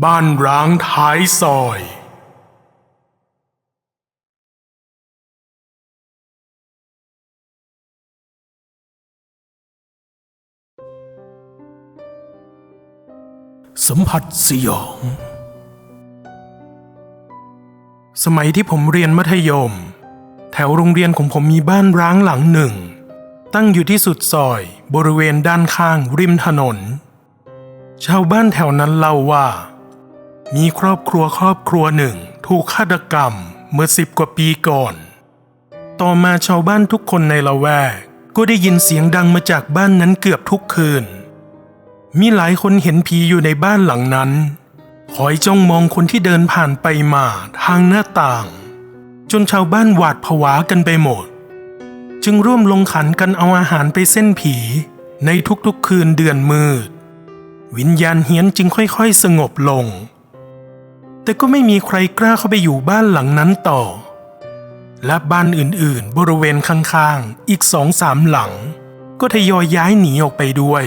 บ้านร้างท้ายซอย สัมผัสสยอง สมัยที่ผมเรียนมัธยม แถวโรงเรียนของผมมีบ้านร้างหลังหนึ่ง ตั้งอยู่ที่สุดซอยบริเวณด้านข้างริมถนน ชาวบ้านแถวนั้นเล่าว่า มีครอบครัวครอบครัวหนึ่ง ถูกฆาตกรรมเมื่อสิบกว่าปีก่อน ต่อมาชาวบ้านทุกคนในละแวก ก็ได้ยินเสียงดังมาจากบ้านนั้นเกือบทุกคืน มีหลายคนเห็นผีอยู่ในบ้านหลังนั้น คอยจ้องมองคนที่เดินผ่านไปมาทางหน้าต่าง จนชาวบ้านหวาดผวากันไปหมด จึงร่วมลงขันกันเอาอาหารไปเส้นผีในทุกๆคืนเดือนมืด วิญญาณเฮี้ยนจึงค่อยๆ สงบลง แต่ก็ไม่มีใครกล้าเข้าไปอยู่บ้านหลังนั้นต่อ และบ้านอื่นๆ บริเวณข้างๆ อีกสองสามหลัง ก็ทยอยย้ายหนีออกไปด้วย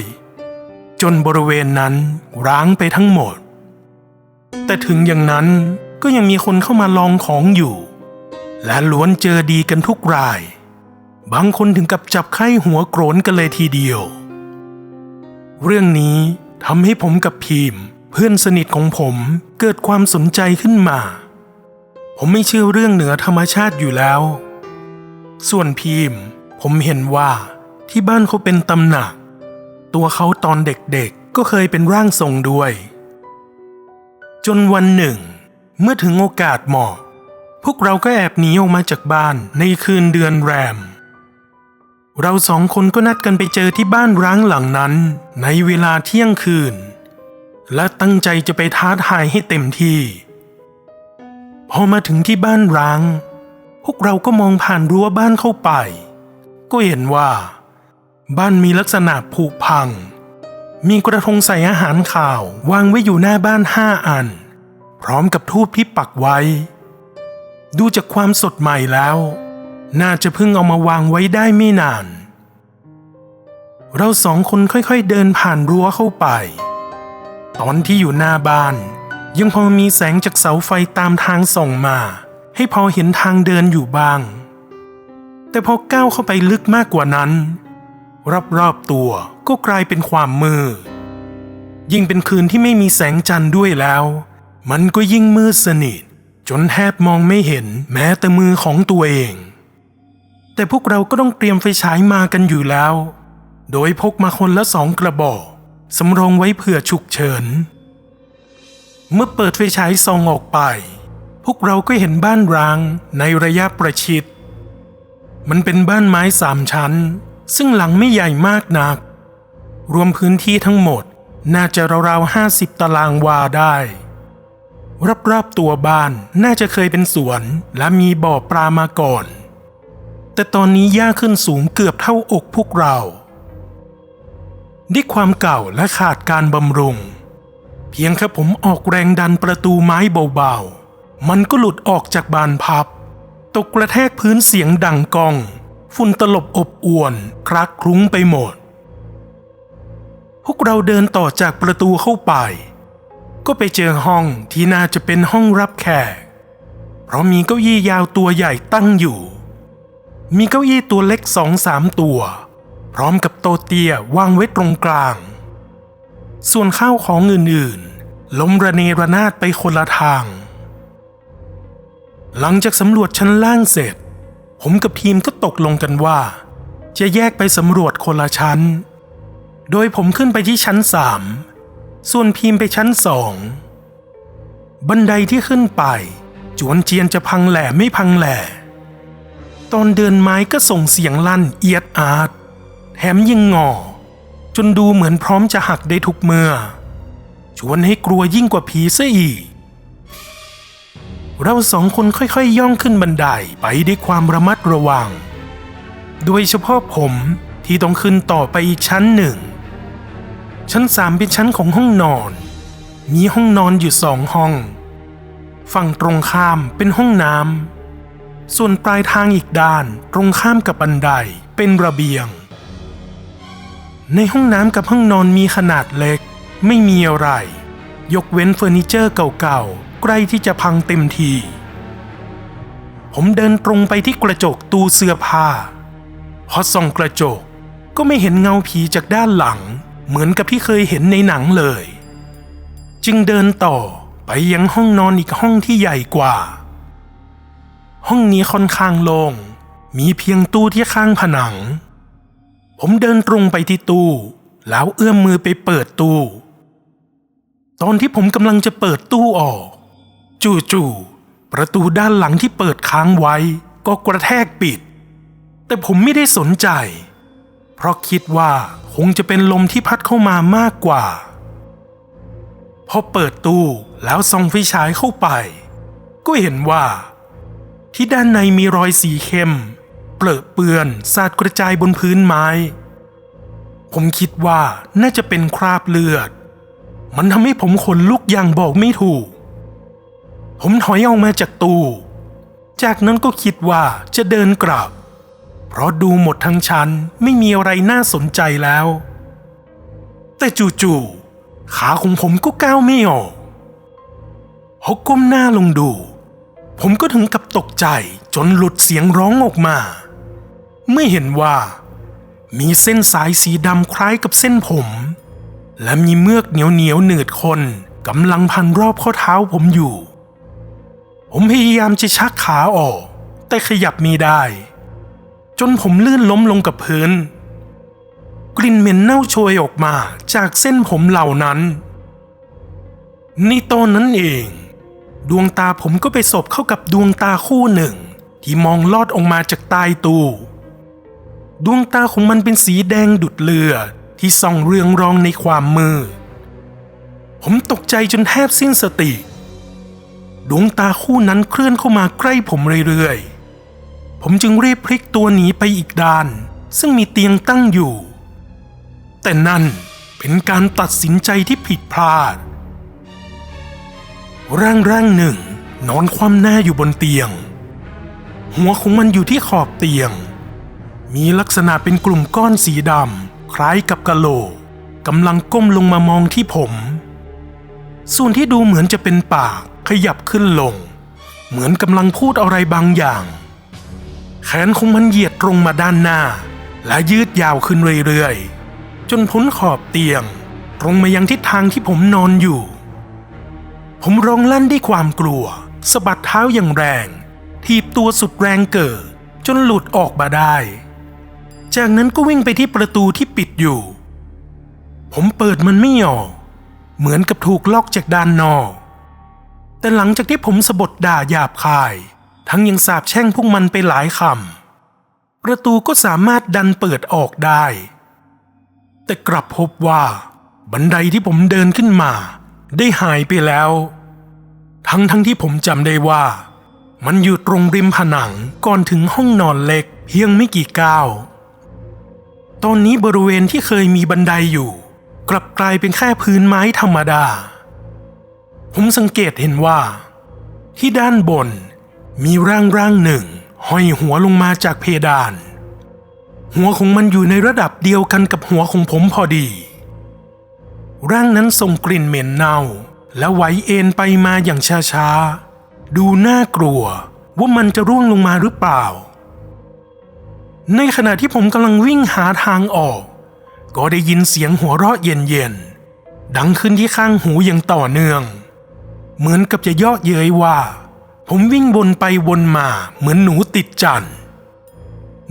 จนบริเวณนั้นร้างไปทั้งหมด แต่ถึงอย่างนั้นก็ยังมีคนเข้ามาลองของอยู่ และล้วนเจอดีกันทุกราย บางคนถึงกับจับไข้หัวโกรนกันเลยทีเดียว เรื่องนี้ทำให้ผมกับพีม พื่อนสนิทของผมเกิดความสนใจขึ้นมา ผมไม่เชื่อเรื่องเหนือธรรมชาติอยู่แล้ว ส่วนพีมผมเห็นว่าที่บ้านเขาเป็นตำหนัก ตัวเขาตอนเด็กๆก็เคยเป็นร่างทรงด้วย จนวันหนึ่ง เมื่อถึงโอกาสเหมาะ พวกเราก็แอบหนีออกมาจากบ้านในคืนเดือนแรม เราสองคนก็นัดกันไปเจอที่บ้านร้างหลังนั้นในเวลาเที่ยงคืน และตั้งใจจะไปท้าทายให้เต็มที่ พอมาถึงที่บ้านร้าง พวกเราก็มองผ่านรั้วบ้านเข้าไป ก็เห็นว่า บ้านมีลักษณะผุพัง มีกระทงใส่อาหารข่าววางไว้อยู่หน้าบ้านห้าอัน พร้อมกับทูบที่ปักไว้ ดูจากความสดใหม่แล้ว น่าจะเพิ่งเอามาวางไว้ได้ไม่นาน เราสองคนค่อยๆเดินผ่านรั้วเข้าไป ตอนที่อยู่หน้าบ้าน ยังพอมีแสงจากเสาไฟตามทางส่องมา ให้พอเห็นทางเดินอยู่บ้าง แต่พอก้าวเข้าไปลึกมากกว่านั้น รอบๆตัวก็กลายเป็นความมืดยิ่งเป็นคืนที่ไม่มีแสงจันทร์ด้วยแล้ว มันก็ยิ่งมืดสนิท จนแทบมองไม่เห็นแม้แต่มือของตัวเอง แต่พวกเราก็ต้องเตรียมไฟฉายมากันอยู่แล้ว โดยพกมาคนละสองกระบอก สำรองไว้เผื่อฉุกเฉิน เมื่อเปิดไฟฉายส่องออกไป พวกเราก็เห็นบ้านร้างในระยะประชิด มันเป็นบ้านไม้สามชั้น ซึ่งหลังไม่ใหญ่มากนัก รวมพื้นที่ทั้งหมดน่าจะราวๆห้าสิบตารางวาได้ รอบๆตัวบ้านน่าจะเคยเป็นสวนและมีบ่อปลามาก่อน แต่ตอนนี้หญ้าขึ้นสูงเกือบเท่าอกพวกเรา ด้วยความเก่าและขาดการบำรุง เพียงแค่ผมออกแรงดันประตูไม้เบาๆ มันก็หลุดออกจากบานพับ ตกกระแทกพื้นเสียงดังกอง ฝุ่นตลบอบอวนคลักคลุ้งไปหมด พวกเราเดินต่อจากประตูเข้าไป ก็ไปเจอห้องที่น่าจะเป็นห้องรับแขก เพราะมีเก้าอี้ยาวตัวใหญ่ตั้งอยู่ มีเก้าอี้ตัวเล็กสองสามตัว พร้อมกับโตเตียวางไว้ตรงกลาง ส่วนข้าวของอื่นๆ ล้มระเนระนาดไปคนละทาง หลังจากสำรวจชั้นล่างเสร็จ ผมกับทีมก็ตกลงกันว่า จะแยกไปสำรวจคนละชั้น โดยผมขึ้นไปที่ชั้นสามส่วนพีมไปชั้นสอง บันไดที่ขึ้นไป จวนเจียนจะพังแหล่ไม่พังแหล่ ตอนเดินไม้ก็ส่งเสียงลั่นเอียดอาร์ต แถมยังงอ จนดูเหมือนพร้อมจะหักได้ทุกเมื่อ ชวนให้กลัวยิ่งกว่าผีซะอีก เราสองคนค่อยๆย่องขึ้นบันไดไปด้วยความระมัดระวัง โดยเฉพาะผมที่ต้องขึ้นต่อไปอีกชั้นหนึ่ง ชั้นสามเป็นชั้นของห้องนอน มีห้องนอนอยู่สองห้อง ฝั่งตรงข้ามเป็นห้องน้ำส่วนปลายทางอีกด้านตรงข้ามกับบันไดเป็นระเบียง ในห้องน้ำกับห้องนอนมีขนาดเล็ก ไม่มีอะไร ยกเว้นเฟอร์นิเจอร์เก่าๆ ใกล้ที่จะพังเต็มที ผมเดินตรงไปที่กระจกตู้เสื้อผ้า พอส่องกระจกก็ไม่เห็นเงาผีจากด้านหลัง เหมือนกับที่เคยเห็นในหนังเลย จึงเดินต่อไปยังห้องนอนอีกห้องที่ใหญ่กว่า ห้องนี้ค่อนข้างโลง่งมีเพียงตู้ที่ข้างผนัง ผมเดินตรงไปที่ตู้ แล้วเอื้อมมือไปเปิดตู้ ตอนที่ผมกำลังจะเปิดตู้ออก จู่ๆประตูด้านหลังที่เปิดค้างไว้ ก็กระแทกปิด แต่ผมไม่ได้สนใจ เพราะคิดว่าคงจะเป็นลมที่พัดเข้ามามากกว่า พอเปิดตู้แล้วส่องไฟฉายเข้าไป ก็เห็นว่า ที่ด้านในมีรอยสีเข้ม เปลอะเปื้อนสาดกระจายบนพื้นไม้ ผมคิดว่าน่าจะเป็นคราบเลือด มันทำให้ผมขนลุกอย่างบอกไม่ถูก ผมถอยออกมาจากตู้ จากนั้นก็คิดว่าจะเดินกลับ เพราะดูหมดทั้งชั้นไม่มีอะไรน่าสนใจแล้ว แต่จู่ๆขาของผมก็ก้าวไม่ออกพอก้มหน้าลงดู ผมก็ถึงกับตกใจจนหลุดเสียงร้องออกมา เมื่อเห็นว่า มีเส้นสายสีดำคล้ายกับเส้นผม และมีเมือกเหนียวเหนียวหนืดคนกำลังพันรอบข้อเท้าผมอยู่ ผมพยายามจะชักขาออก แต่ขยับไม่ได้ จนผมลื่นล้มลงกับพื้น กลิ่นเหม็นเน่าโชยออกมาจากเส้นผมเหล่านั้นในตอนนั้นเอง ดวงตาผมก็ไปสบเข้ากับดวงตาคู่หนึ่ง ที่มองลอดออกมาจากใต้ตู้ ดวงตาของมันเป็นสีแดงดุดเลือที่ส่องเรืองรองในความมืดผมตกใจจนแทบสิ้นสติ ดวงตาคู่นั้นเคลื่อนเข้ามาใกล้ผมเรื่อยๆ ผมจึงรีบพลิกตัวหนีไปอีกด้าน ซึ่งมีเตียงตั้งอยู่ แต่นั่นเป็นการตัดสินใจที่ผิดพลาด ร่างร่างหนึ่งนอนคว่ำหน้าอยู่บนเตียง หัวของมันอยู่ที่ขอบเตียง มีลักษณะเป็นกลุ่มก้อนสีดำคล้ายกับกะโหลกกำลังก้มลงมามองที่ผม ส่วนที่ดูเหมือนจะเป็นปากขยับขึ้นลง เหมือนกำลังพูดอะไรบางอย่าง แขนของมันเหยียดตรงมาด้านหน้า และยืดยาวขึ้นเรื่อยๆ จนพ้นขอบเตียง ตรงมายังทิศทางที่ผมนอนอยู่ ผมร้องลั่นด้วยความกลัวสะบัดเท้าอย่างแรงถีบตัวสุดแรงเกิดจนหลุดออกมาได้ จากนั้นก็วิ่งไปที่ประตูที่ปิดอยู่ ผมเปิดมันไม่ออก เหมือนกับถูกล็อกจากด้านนอก แต่หลังจากที่ผมสะบดด่าหยาบคาย ทั้งยังสาบแช่งพวกมันไปหลายคำ ประตูก็สามารถดันเปิดออกได้ แต่กลับพบว่า บันไดที่ผมเดินขึ้นมา ได้หายไปแล้ว ทั้งทั้งที่ผมจำได้ว่า มันอยู่ตรงริมผนังก่อนถึงห้องนอนเล็กเพียงไม่กี่ก้าว ตอนนี้บริเวณที่เคยมีบันไดอยู่ กลับกลายเป็นแค่พื้นไม้ธรรมดา ผมสังเกตเห็นว่า ที่ด้านบนมีร่างร่างหนึ่ง ห้อยหัวลงมาจากเพดาน หัวของมันอยู่ในระดับเดียวกันกับหัวของผมพอดี ร่างนั้นส่งกลิ่นเหม็นเน่า และไหวเอ็นไปมาอย่างช้าๆ ดูน่ากลัวว่ามันจะร่วงลงมาหรือเปล่า ในขณะที่ผมกำลังวิ่งหาทางออก ก็ได้ยินเสียงหัวเราะเย็นๆ ดังขึ้นที่ข้างหูอย่างต่อเนื่อง เหมือนกับจะเยาะเย้ยว่า ผมวิ่งวนไปวนมาเหมือนหนูติดจันทร์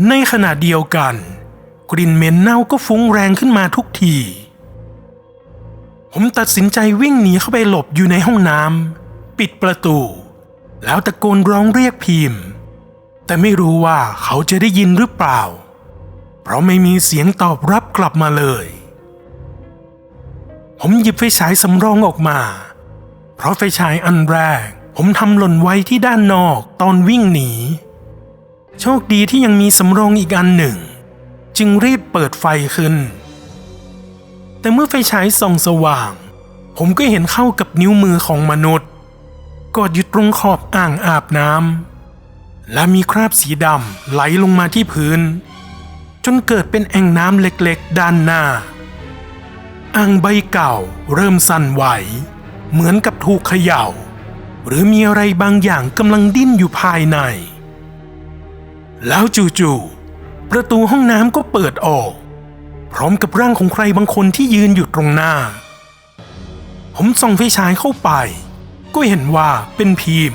ในขณะเดียวกัน กลิ่นเหม็นเน่าก็ฟุ้งแรงขึ้นมาทุกที ผมตัดสินใจวิ่งหนีเข้าไปหลบอยู่ในห้องน้ำปิดประตู แล้วตะโกนร้องเรียกพิมพ์ แต่ไม่รู้ว่าเขาจะได้ยินหรือเปล่า เพราะไม่มีเสียงตอบรับกลับมาเลย ผมหยิบไฟฉายสำรองออกมา เพราะไฟฉายอันแรก ผมทำหล่นไว้ที่ด้านนอกตอนวิ่งหนี โชคดีที่ยังมีสำรองอีกอันหนึ่ง จึงรีบเปิดไฟขึ้น แต่เมื่อไฟฉายส่องสว่าง ผมก็เห็นเข้ากับนิ้วมือของมนุษย์ กอดอยู่ตรงขอบอ่างอาบน้ำ และมีคราบสีดำไหลลงมาที่พื้น จนเกิดเป็นแอ่งน้ำเล็กๆ ด้านหน้า อ่างใบเก่าเริ่มสั่นไหว เหมือนกับถูกเขย่า หรือมีอะไรบางอย่างกำลังดิ้นอยู่ภายใน แล้วจู่ๆประตูห้องน้ำก็เปิดออก พร้อมกับร่างของใครบางคนที่ยืนอยู่ตรงหน้า ผมส่องไฟฉายเข้าไป ก็เห็นว่าเป็นพีม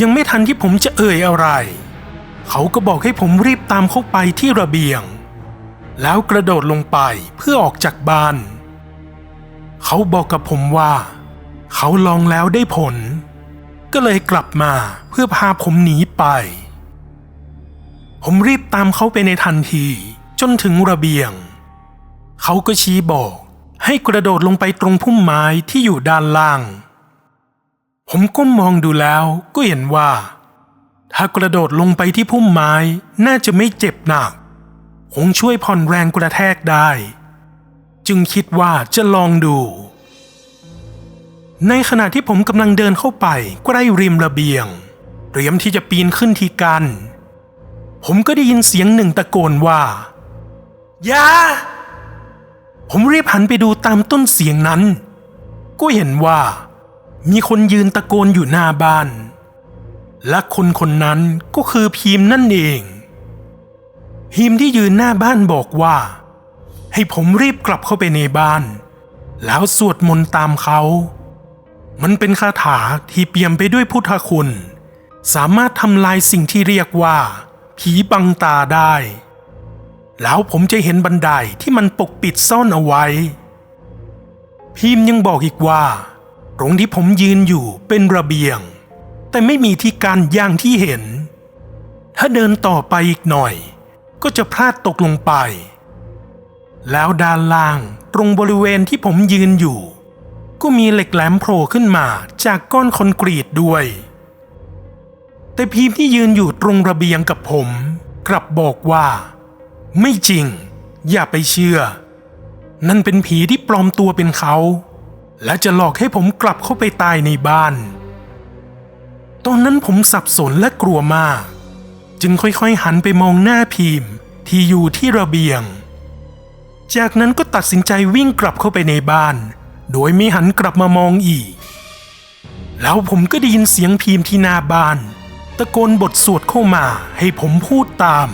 ยังไม่ทันที่ผมจะเอ่ยอะไร เขาก็บอกให้ผมรีบตามเข้าไปที่ระเบียง แล้วกระโดดลงไปเพื่อออกจากบ้าน เขาบอกกับผมว่า เขาลองแล้วได้ผล ก็เลยกลับมาเพื่อพาผมหนีไป ผมรีบตามเขาไปในทันทีจนถึงระเบียง เขาก็ชี้บอกให้กระโดดลงไปตรงพุ่มไม้ที่อยู่ด้านล่าง ผมก้มมองดูแล้วก็เห็นว่า ถ้ากระโดดลงไปที่พุ่มไม้น่าจะไม่เจ็บหนัก คงช่วยผ่อนแรงกระแทกได้ จึงคิดว่าจะลองดู ในขณะที่ผมกำลังเดินเข้าไปใกล้ริมระเบียง เตรียมที่จะปีนขึ้นทีกัน ผมก็ได้ยินเสียงหนึ่งตะโกนว่า อย่า ผมรีบหันไปดูตามต้นเสียงนั้น ก็เห็นว่า มีคนยืนตะโกนอยู่หน้าบ้าน และคนคนนั้นก็คือพีมนั่นเอง พีมที่ยืนหน้าบ้านบอกว่า ให้ผมรีบกลับเข้าไปในบ้าน แล้วสวดมนต์ตามเขา มันเป็นคาถาที่เปี่ยมไปด้วยพุทธคุณ สามารถทำลายสิ่งที่เรียกว่า ผีบังตาได้ แล้วผมจะเห็นบันไดที่มันปกปิดซ่อนเอาไว้ พีมยังบอกอีกว่า ตรงที่ผมยืนอยู่เป็นระเบียง แต่ไม่มีที่กันอย่างที่เห็น ถ้าเดินต่อไปอีกหน่อย ก็จะพลาดตกลงไป แล้วด้านล่างตรงบริเวณที่ผมยืนอยู่ ก็มีเหล็กแหลมโผล่ขึ้นมาจากก้อนคอนกรีตด้วย แต่พีมที่ยืนอยู่ตรงระเบียงกับผม กลับบอกว่า ไม่จริง อย่าไปเชื่อ นั่นเป็นผีที่ปลอมตัวเป็นเขา และจะหลอกให้ผมกลับเข้าไปตายในบ้าน ตอนนั้นผมสับสนและกลัวมาก จึงค่อยๆหันไปมองหน้าพีมที่อยู่ที่ระเบียง จากนั้นก็ตัดสินใจวิ่งกลับเข้าไปในบ้าน โดยไม่หันกลับมามองอีก แล้วผมก็ได้ยินเสียงพีมที่หน้าบ้าน ตะโกนบทสวดเข้ามาให้ผมพูดตาม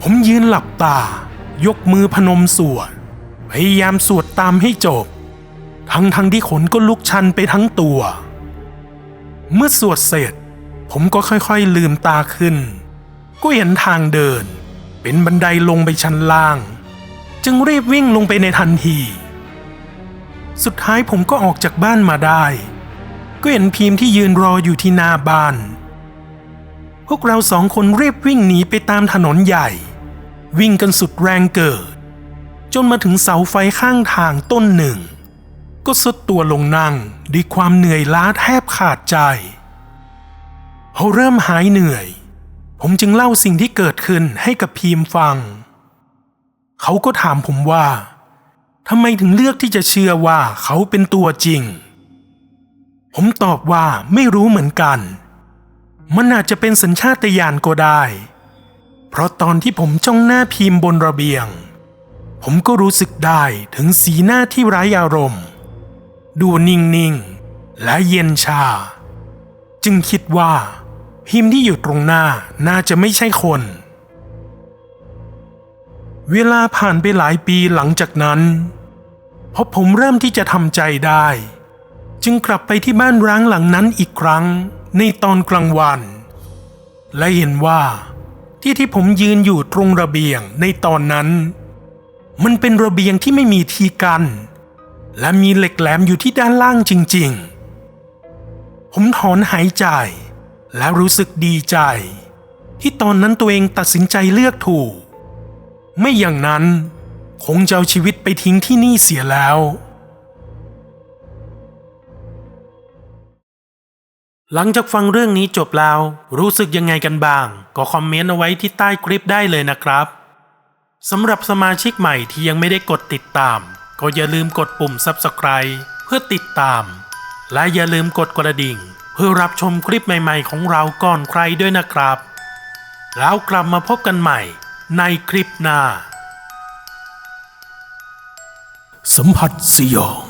ผมยืนหลับตายกมือพนมสวดพยายามสวดตามให้จบ ทั้งทั้งที่ขนก็ลุกชันไปทั้งตัว เมื่อสวดเสร็จ ผมก็ค่อยๆลืมตาขึ้น ก็เห็นทางเดิน เป็นบันไดลงไปชั้นล่าง จึงรีบวิ่งลงไปในทันที สุดท้ายผมก็ออกจากบ้านมาได้ ก็เห็นพีมที่ยืนรออยู่ที่หน้าบ้าน พวกเราสองคนรีบวิ่งหนีไปตามถนนใหญ่ วิ่งกันสุดแรงเกิด จนมาถึงเสาไฟข้างทางต้นหนึ่ง ก็สุดตัวลงนั่งด้วยความเหนื่อยล้าแทบขาดใจพอเริ่มหายเหนื่อย ผมจึงเล่าสิ่งที่เกิดขึ้นให้กับพีมฟัง เขาก็ถามผมว่าทำไมถึงเลือกที่จะเชื่อว่าเขาเป็นตัวจริง ผมตอบว่าไม่รู้เหมือนกัน มันอาจจะเป็นสัญชาตญาณก็ได้ เพราะตอนที่ผมจ้องหน้าพีมบนระเบียง ผมก็รู้สึกได้ถึงสีหน้าที่ร้ายอารมณ์ ดูนิ่งๆ และเย็นชา จึงคิดว่า พิมพ์ที่อยู่ตรงหน้าน่าจะไม่ใช่คน เวลาผ่านไปหลายปีหลังจากนั้นพอผมเริ่มที่จะทำใจได้ จึงกลับไปที่บ้านร้างหลังนั้นอีกครั้งในตอนกลางวัน และเห็นว่าที่ที่ผมยืนอยู่ตรงระเบียงในตอนนั้น มันเป็นระเบียงที่ไม่มีที่กัน และมีเหล็กแหลมอยู่ที่ด้านล่างจริงๆ ผมถอนหายใจ และรู้สึกดีใจ ที่ตอนนั้นตัวเองตัดสินใจเลือกถูก ไม่อย่างนั้นคงจะเอาชีวิตไปทิ้งที่นี่เสียแล้ว หลังจากฟังเรื่องนี้จบแล้ว รู้สึกยังไงกันบ้าง ก็คอมเมนต์เอาไว้ที่ใต้คลิปได้เลยนะครับสำหรับสมาชิกใหม่ที่ยังไม่ได้กดติดตาม ก็อย่าลืมกดปุ่ม Subscribe เพื่อติดตาม และอย่าลืมกดกระดิ่ง เพื่อรับชมคลิปใหม่ๆของเราก่อนใครด้วยนะครับ แล้วกลับมาพบกันใหม่ในคลิปหน้า สัมผัสสยอง